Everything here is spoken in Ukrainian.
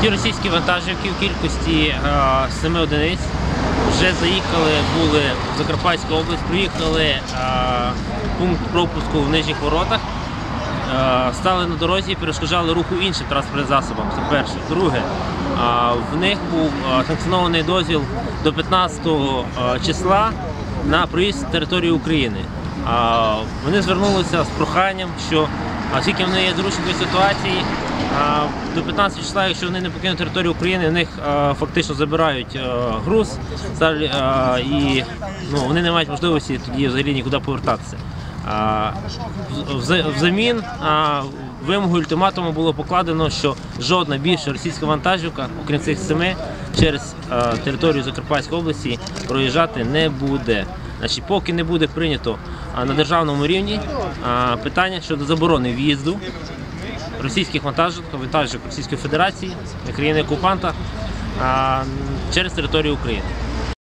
Ті російські вантажівки в кількості 7 одиниць вже заїхали, були в Закарпатську область, приїхали е, пункт пропуску в нижніх воротах, е, стали на дорозі і перешкоджали руху іншим транспортним засобам. Це перше. Друге, е, в них був е, санкціонований дозвіл до 15 е, числа на проїзд території України. Вони звернулися з проханням, що оскільки вони є заручникою ситуації, до 15 числа, якщо вони не покинуть територію України, в них фактично забирають груз і ну, вони не мають можливості тоді взагалі нікуди повертатися. Взамін а, вимогою ультиматуму було покладено, що жодна більша російська вантажівка, окрім цих семи, через територію Закарпатської області проїжджати не буде. Значить, поки не буде прийнято на державному рівні питання щодо заборони в'їзду російських вантажівок, вантажівок Російської Федерації, країни окупанта через територію України.